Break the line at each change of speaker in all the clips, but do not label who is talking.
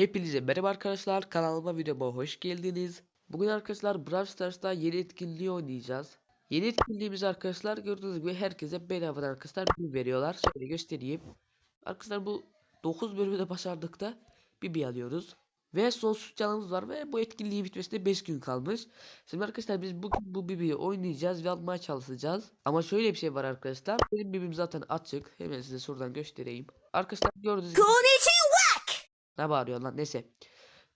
Hepinize merhaba arkadaşlar kanalıma videoma hoş geldiniz. Bugün arkadaşlar Brawl Stars'ta yeni etkinliği oynayacağız. Yeni etkinliğimiz arkadaşlar gördüğünüz gibi herkese bedavadan arkadaşlar bir veriyorlar. Şöyle göstereyim. Arkadaşlar bu 9 bölümü de başardık da bir alıyoruz. Ve sonsuz canımız var ve bu etkinliği bitmesine 5 gün kalmış. Şimdi arkadaşlar biz bugün bu bibiyi oynayacağız ve almaya çalışacağız. Ama şöyle bir şey var arkadaşlar. Benim bibim zaten açık. Hemen size şuradan göstereyim. Arkadaşlar gördüğünüz gibi ne bağırıyor lan neyse.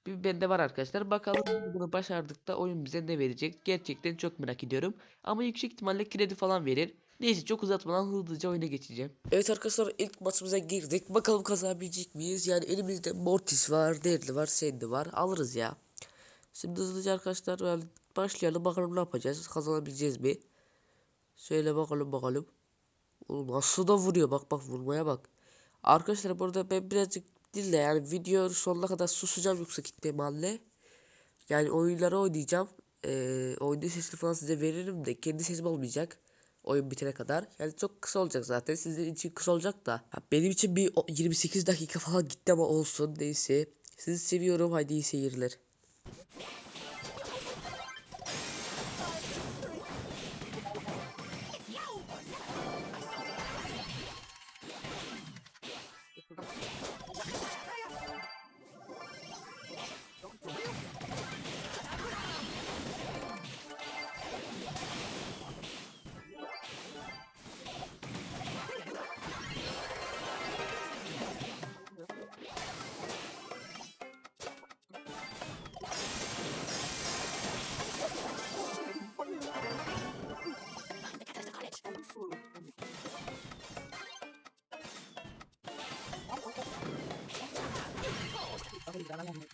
Bir bende var arkadaşlar. Bakalım bunu başardık da oyun bize ne verecek. Gerçekten çok merak ediyorum. Ama yüksek ihtimalle kredi falan verir. Neyse çok uzatmadan hızlıca oyuna geçeceğim. Evet arkadaşlar ilk maçımıza girdik. Bakalım kazanabilecek miyiz? Yani elimizde Mortis var, Deadly var, Sandy var. Alırız ya. Şimdi hızlıca arkadaşlar başlayalım bakalım ne yapacağız. Kazanabileceğiz mi? Şöyle bakalım bakalım. Oğlum nasıl da vuruyor bak bak vurmaya bak. Arkadaşlar burada ben birazcık Dille yani video sonuna kadar susacağım yüksek ihtimalle. Yani oyunları oynayacağım. Ee, oyunun sesini falan size veririm de kendi sesim olmayacak. Oyun bitene kadar. Yani çok kısa olacak zaten. Sizin için kısa olacak da. Ha, benim için bir o- 28 dakika falan gitti ama olsun. Neyse. Sizi seviyorum. Haydi iyi seyirler.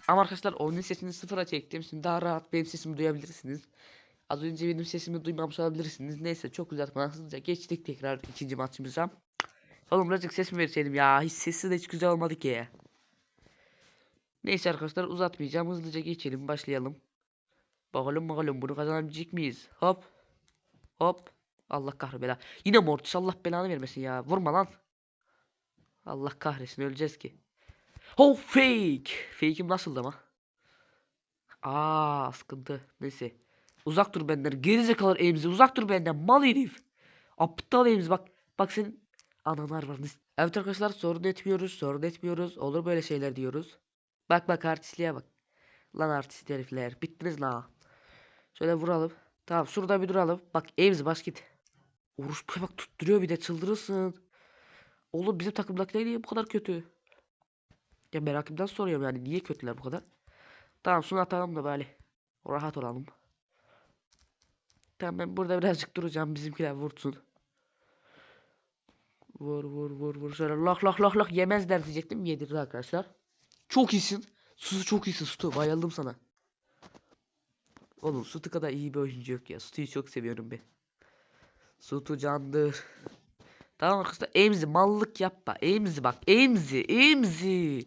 Ama arkadaşlar oyunun sesini sıfıra çektim. Şimdi daha rahat benim sesimi duyabilirsiniz. Az önce benim sesimi duymamış olabilirsiniz. Neyse çok uzatmadan hızlıca geçtik tekrar ikinci maçımıza. Oğlum birazcık ses mi verseydim ya? Hiç sesi de hiç güzel olmadı ki. Neyse arkadaşlar uzatmayacağım. Hızlıca geçelim başlayalım. Bakalım bakalım bunu kazanabilecek miyiz? Hop. Hop. Allah kahrebela. Yine Mortis Allah belanı vermesin ya. Vurma lan. Allah kahretsin öleceğiz ki. Oh fake. Fake'im nasıldı ama? Aa sıkıntı. Neyse. Uzak dur benden. Gerizekalı emzi. Uzak dur benden. Mal herif. Aptal emzi bak. Bak senin analar var. Evet arkadaşlar sorun etmiyoruz. Sorun etmiyoruz. Olur böyle şeyler diyoruz. Bak bak artistliğe bak. Lan artist herifler. Bittiniz la. Şöyle vuralım. Tamam şurada bir duralım. Bak emzi bas git. Orospu'ya bak tutturuyor bir de çıldırırsın. Oğlum bizim takımdakiler niye bu kadar kötü? Ya merakımdan soruyorum yani niye kötüler bu kadar? Tamam şunu atalım da böyle. Rahat olalım. Tamam ben burada birazcık duracağım bizimkiler vursun. Vur vur vur vur şöyle lak lak lak lak yemezler diyecektim yedirdi arkadaşlar. Çok iyisin. Susu çok iyisin Sutu bayıldım sana. Oğlum Sutu kadar iyi bir oyuncu yok ya. Sutu'yu çok seviyorum ben. Sutu candır. Tamam arkadaşlar Emzi mallık yapma. Emzi bak Emzi Emzi.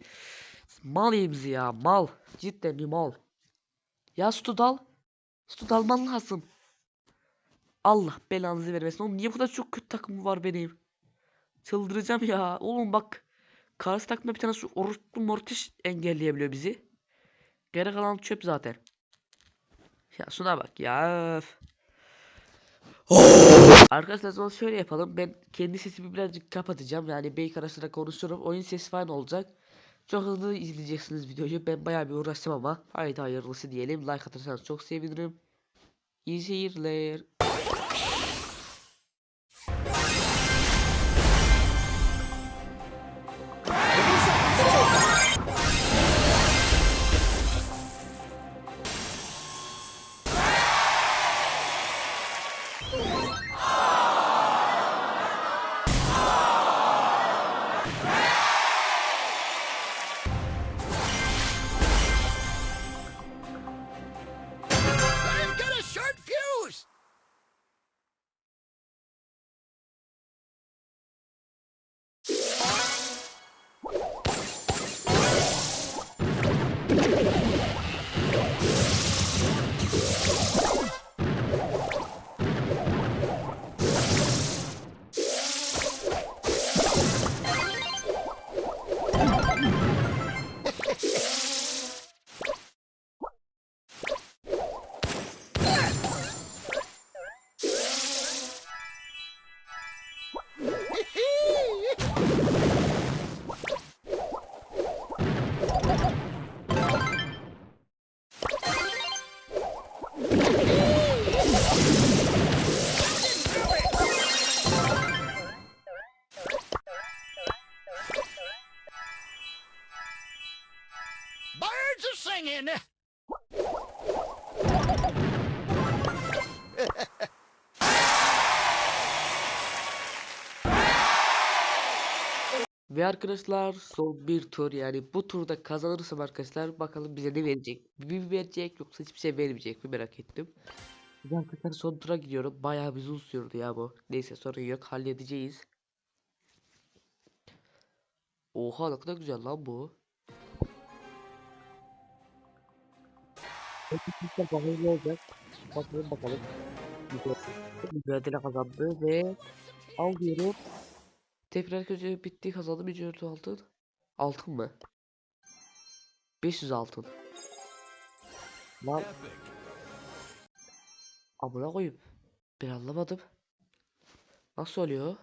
Mal Emzi ya mal. Cidden bir mal. Ya Sutu dal. Dalman lazım. Allah belanızı vermesin. Oğlum niye bu kadar çok kötü takımı var benim? Çıldıracağım ya. Oğlum bak. Karşı takımda bir tane şu orospu mortis engelleyebiliyor bizi. Geri kalan çöp zaten. Ya şuna bak ya. Arkadaşlar zaman şöyle yapalım. Ben kendi sesimi birazcık kapatacağım. Yani beyk arasında konuşurum. Oyun sesi falan olacak. Çok hızlı izleyeceksiniz videoyu. Ben bayağı bir uğraştım ama. Haydi hayırlısı diyelim. Like atarsanız çok sevinirim. İyi seyirler.
Singing.
Ve arkadaşlar son bir tur yani bu turda kazanırsam arkadaşlar bakalım bize ne verecek. Bir verecek yoksa hiçbir şey vermeyecek mi merak ettim. Ve arkadaşlar son tura gidiyorum. Bayağı bir uzun sürdü ya bu. Neyse sorun yok halledeceğiz. Oha ne kadar güzel lan bu. Bakalım ne olacak. Bakalım bakalım. Mücadele kazandı ve alıyorum. Tekrar köşe bitti kazandım 3 altın. Altın mı? 500 altın. Lan amına koyayım. Ben anlamadım. Nasıl oluyor?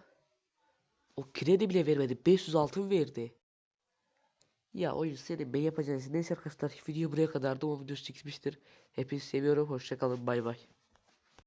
O kredi bile vermedi. 500 altın verdi. Ya oyun senin ben yapacağın şey. Neyse arkadaşlar video buraya kadardı. O video çekmiştir. Hepinizi seviyorum. Hoşçakalın. Bay bay.